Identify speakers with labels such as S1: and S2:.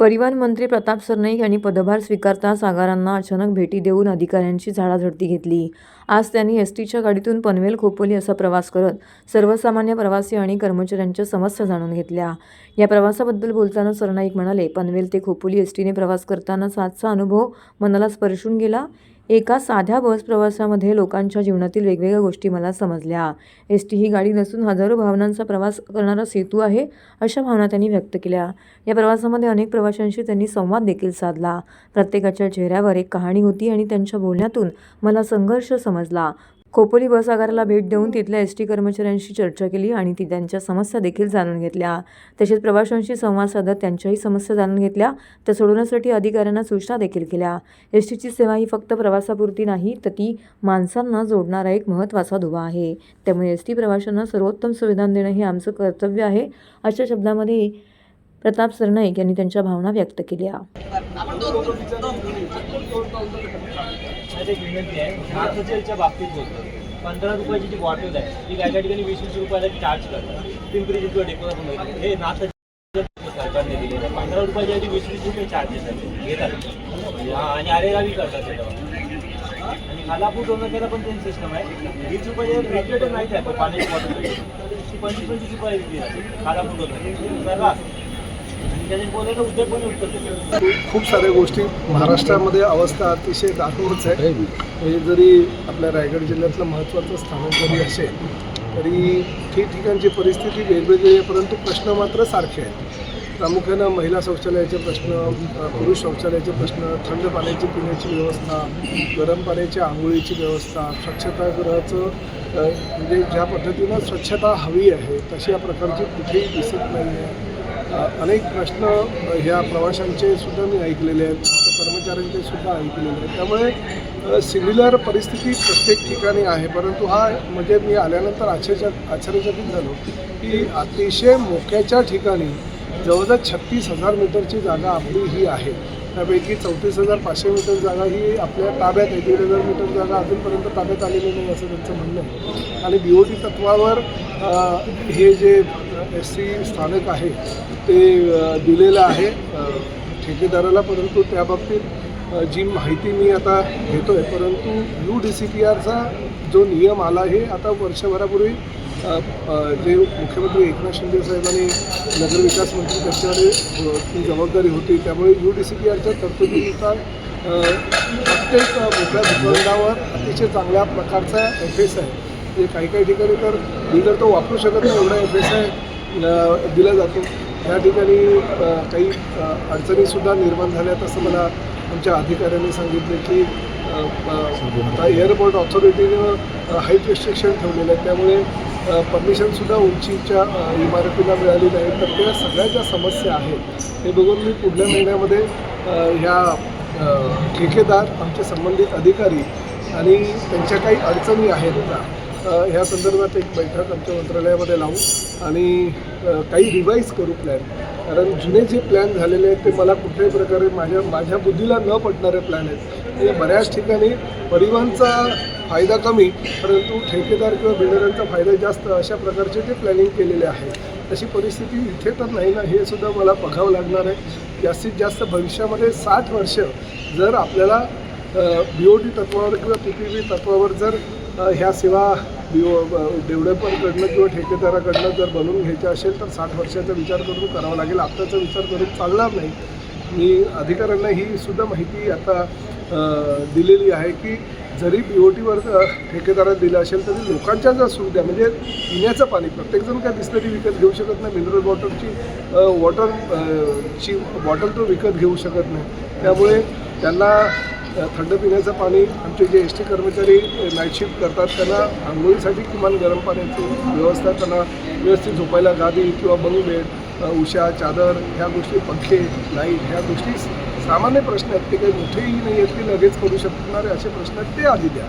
S1: परिवहन मंत्री प्रताप सरनाईक यांनी पदभार स्वीकारता सागारांना अचानक भेटी देऊन अधिकाऱ्यांची झाडाझडती घेतली. आज त्यांनी एस टीच्या गाडीतून पनवेल खोपोली असा प्रवास करत सर्वसामान्य प्रवासी आणि कर्मचाऱ्यांच्या समस्या जाणून घेतल्या. या प्रवासाबद्दल बोलताना सरनाईक म्हणाले पनवेल ते खोपोली एस टीने प्रवास करताना सातचा अनुभव मनाला स्पर्शून गेला. एका साध्या बस प्रवासामध्ये लोकांच्या जीवनातील वेगवेगळ्या गोष्टी मला समजल्या. एस टी ही गाडी नसून हजारो भावनांचा प्रवास करणारा सेतू आहे अशा भावना त्यांनी व्यक्त केल्या. या प्रवासामध्ये अनेक प्रवाशांशी त्यांनी संवाद देखील साधला. प्रत्येकाच्या चेहऱ्यावर एक कहाणी होती आणि त्यांच्या बोलण्यातून मला संघर्ष समजला. खोपोली बस आगाराला भेट देऊन तिथल्या एस टी कर्मचाऱ्यांशी चर्चा केली आणि ती त्यांच्या समस्या देखील जाणून घेतल्या. तसेच प्रवाशांशी संवाद साधत त्यांच्याही समस्या जाणून घेतल्या. त्या सोडवण्यासाठी अधिकाऱ्यांना सूचना देखील केल्या. एस टीची सेवा ही फक्त प्रवासापुरती नाही तर ती माणसांना जोडणारा एक महत्त्वाचा दुवा आहे. त्यामुळे एस टी प्रवाशांना सर्वोत्तम सुविधा देणं हे आमचं कर्तव्य आहे. अशा शब्दामध्ये प्रताप सरनाईक यांनी त्यांच्या भावना व्यक्त केल्या.
S2: पंधरा रुपयाची जी बॉटल आहे ती काय काय ठिकाणी वीस वीस रुपयाला चार्ज करतात पिंपरी किंवा डेकोला पण हे नाथ सरकारने दिले तर पंधरा रुपयाची आधी वीस वीस रुपये चार्जेस देतात घेतात आणि आरेरावी करतात त्याच्यावर आणि खालापूर डोंगरला पण त्यांची सिस्टम आहे वीस रुपये रेग्युलेटर नाही आहे पाण्याची बॉटल पंचवीस पंचवीस रुपये विकली जाते खालापूर डोंगर सर्वात
S3: खूप साऱ्या गोष्टी महाराष्ट्रामध्ये अवस्था अतिशय दाखवूच आहे. म्हणजे जरी आपल्या रायगड जिल्ह्यातलं महत्त्वाचं स्थान जरी असेल तरी ठिकठिकाणची परिस्थिती वेगवेगळी आहे परंतु प्रश्न मात्र सारखे आहेत. प्रामुख्यानं महिला शौचालयाचे प्रश्न पुरुष शौचालयाचे प्रश्न थंड पाण्याची पिण्याची व्यवस्था गरम पाण्याची आंघोळीची व्यवस्था स्वच्छतागृहाचं म्हणजे ज्या पद्धतीनं स्वच्छता हवी आहे तशा प्रकारची कुठेही दिसत नाही आहे अनेक प्रश्न ह्या प्रवाशांचे सुद्धा मी ऐकलेले आहेत कर्मचाऱ्यांचे सुद्धा ऐकलेले आहेत. त्यामुळे सिमिलर परिस्थिती प्रत्येक ठिकाणी आहे परंतु हा म्हणजे मी आल्यानंतर आश्चर्य आश्चर्यचकित झालो की अतिशय मोक्याच्या ठिकाणी जवळजवळ छत्तीस हजार मीटरची जागा आपली ही आहे. त्यापैकी चौतीस हजार पाचशे मीटर जागा ही आपल्या ताब्यात आहे. दीड हजार मीटर जागा अजूनपर्यंत ताब्यात आलेली नाही असं त्यांचं म्हणणं आहे. आणि बी ओ टी तत्वावर हे जे एस सी स्थानक आहे ते दिलेलं आहे ठेकेदाराला. परंतु त्याबाबतीत जी माहिती मी आता घेतो आहे परंतु यू डी सी पी आरचा जो नियम आला आहे आता वर्षभरापूर्वी जे मुख्यमंत्री एकनाथ शिंदे साहेबांनी नगरविकास मंत्री त्यांच्याकडे ती जबाबदारी होती. त्यामुळे यू डी सी पी आरच्या तरतुदीनुसार प्रत्येक मोठ्या भूखंडावर अतिशय चांगल्या प्रकारचा एफ एस आहे. म्हणजे काही काही ठिकाणी तर मी तर तो वापरू शकत नाही एवढा एफ एस आहे दिला जातो. या ठिकाणी काही अडचणीसुद्धा निर्माण झाल्यात असं मला आमच्या अधिकाऱ्यांनी सांगितले की आता एअरपोर्ट ऑथॉरिटीनं हाईट रिस्ट्रिक्शन ठेवलेलं आहे त्यामुळे परमिशनसुद्धा उंचीच्या इमारतीला मिळाली नाही. तर त्या सगळ्या ज्या समस्या आहेत हे बघून मी पुढल्या महिन्यामध्ये ह्या ठेकेदार आमचे संबंधित अधिकारी आणि त्यांच्या काही अडचणी आहेत का ह्या संदर्भात एक बैठक आमच्या मंत्रालयामध्ये लावू आणि काही रिवाईज करू प्लॅन कारण जुने जे प्लॅन झालेले आहेत ते मला कुठल्याही प्रकारे माझ्या माझ्या बुद्धीला न पडणारे प्लॅन आहेत. म्हणजे बऱ्याच ठिकाणी परिवहनचा फायदा कमी परंतु ठेकेदार किंवा बिल्डरांचा फायदा जास्त अशा प्रकारचे ते प्लॅनिंग केलेले आहे. तशी परिस्थिती इथे तर नाही ना हे सुद्धा मला बघावं लागणार आहे. जास्तीत जास्त भविष्यामध्ये साठ वर्ष जर आपल्याला बी ओ टी तत्वावर किंवा पी पी बी तत्वावर जर ह्या सेवा बी ओ डेव्हलपरकडनं किंवा ठेकेदाराकडनं जर बनवून घ्यायच्या असेल तर साठ वर्षाचा विचार करून करावा लागेल. आत्ताचा विचार करून चालणार नाही. मी अधिकाऱ्यांना ही सुद्धा माहिती आता दिलेली आहे की जरी बी ओ टीवर ठेकेदारात दिलं असेल तरी लोकांच्या ज्या सुविधा म्हणजे पिण्याचं पाणी प्रत्येकजण काय बिस्लरी विकत घेऊ शकत नाही मिनरल वॉटरची वॉटर ची बॉटल तो विकत घेऊ शकत नाही. त्यामुळे त्यांना थंड पिण्याचं पाणी आमचे जे एस टी कर्मचारी नाईट शिफ्ट करतात त्यांना आंघोळीसाठी किमान गरम पाण्याची व्यवस्था त्यांना व्यवस्थित झोपायला गादी किंवा बंग बेड उषा उशा चादर ह्या गोष्टी पंखे लाइट ह्या गोष्टी सामान्य प्रश्न आहेत ते काही मोठेही नाही आहेत की लगेच करू शकणारे असे प्रश्न आहेत ते आधी द्या.